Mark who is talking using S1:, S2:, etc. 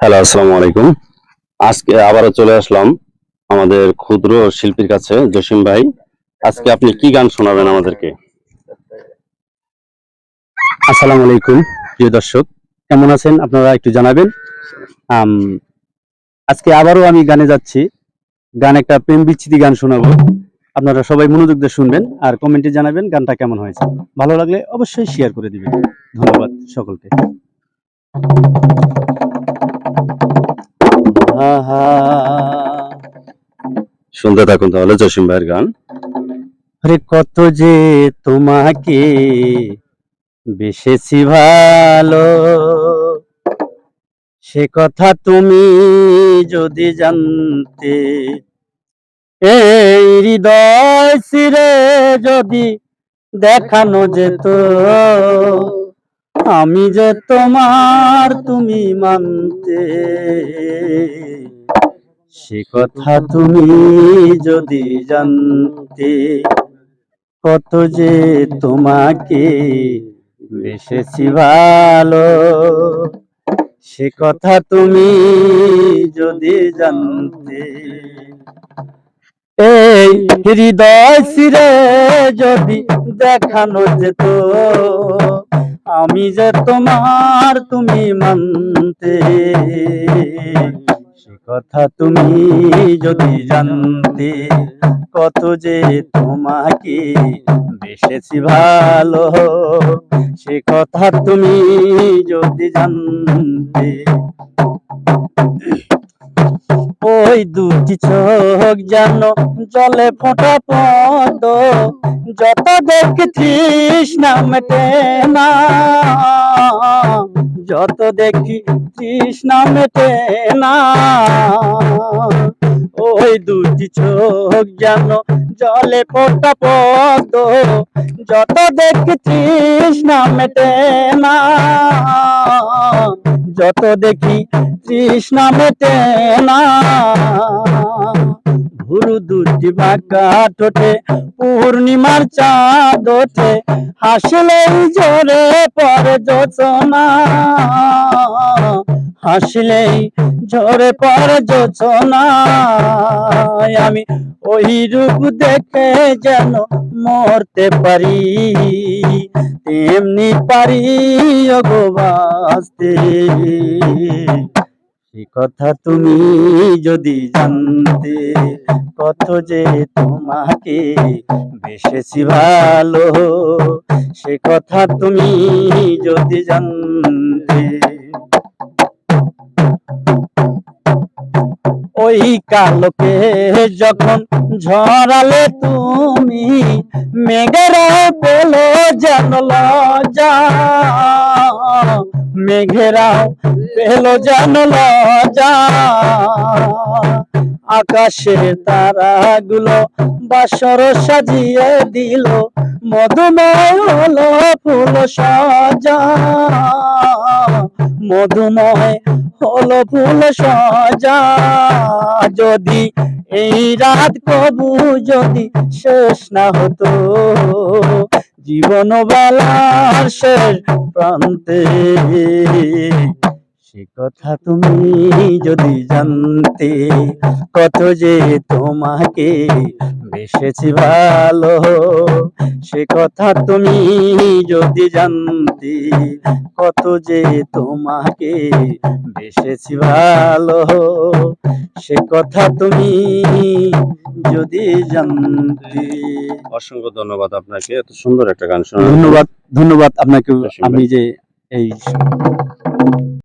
S1: Hello আসসালামু আলাইকুম। আজকে আবারও চলে আসলাম আমাদের ক্ষুদ্র শিল্পীর কাছে, জসিম ভাই। আজকে আপনি কি গান শোনাবেন আমাদেরকে?
S2: আসসালামু আলাইকুম, প্রিয় দর্শক। কেমন আছেন? আপনারা একটু জানাবেন। আজকে আবারও আমি গানে যাচ্ছি। গান একটা প্রেম বিচ্ছিতি গান শোনাবো। আপনারা সবাই মনোযোগ দিয়ে শুনবেন আর কমেন্টে জানাবেন গানটা কেমন হয়েছে। ভালো লাগলে অবশ্যই শেয়ার করে দিবেন। ধন্যবাদ সকলকে।
S1: শুনতে থাকুন তাহলে জসিম ভাইয়ের গান।
S2: আরে কত যে তোমাকে বেসেছি ভালো, সে কথা তুমি যদি জানতে, এই হৃদয় সিরে যদি দেখানো যেত, আমি যে তোমার তুমি মানতে। সে কথা তুমি যদি জানতে কত যে তোমাকে বেসেছি ভালো সে কথা তুমি যদি জানতে এই হৃদয় সিরে যদি দেখানো যেত আমি যে তোমার তুমি মানতে সে কথা তুমি যদি জানতে, কত যে তোমাকে বেসেছি ভালো। সে কথা তুমি যদি জানতে, ওই দুটি চোখ যেন জলে ফোটা পদ যত দেখছিস না মেটে না। যত দেখি তৃষ্ণা মেটে না। ওই দুটি চোখ যেন জলে ফোটা পদ যত দেখি তৃষ্ণা মেটে না। যত দেখি তৃষ্ণা মেটে না। পূর্ণিমার চাঁদ ওঠে। হাসলেই জোরে পরে যোচনা হাসলেই পরে যোচনা আমি ওই রূপ দেখে যেন মরতে পারি। তেমনি পারি বাঁচতে। সে কথা তুমি যদি জানতে, কত যে তোমাকে বেসেছি ভালো। সে কথা তুমি যদি জানতে, ওই কালকে যখন ঝরালে তুমি, মেঘেরা বলে যেন লজা মেঘেরাও পেল যেন লজা আকাশে তারাগুলো বাসর সাজিয়ে দিল মধুময় ফুল সাজা মধুময় হলো ফুল সজা। যদি এই রাত কবু যদি শেষ না হতো জীবন শেষ প্রান্তে সে কথা তুমি যদি জানতে কত যে তোমাকে বেসেছি ভালো সে কথা তুমি যদি জানতে কত যে তোমাকে বেসেছি ভালো সে কথা তুমি যদি জানতে।
S1: অসংখ্য ধন্যবাদ আপনাকে এত সুন্দর একটা গান শোনার
S2: ধন্যবাদ ধন্যবাদ আপনাকে আমি যে এই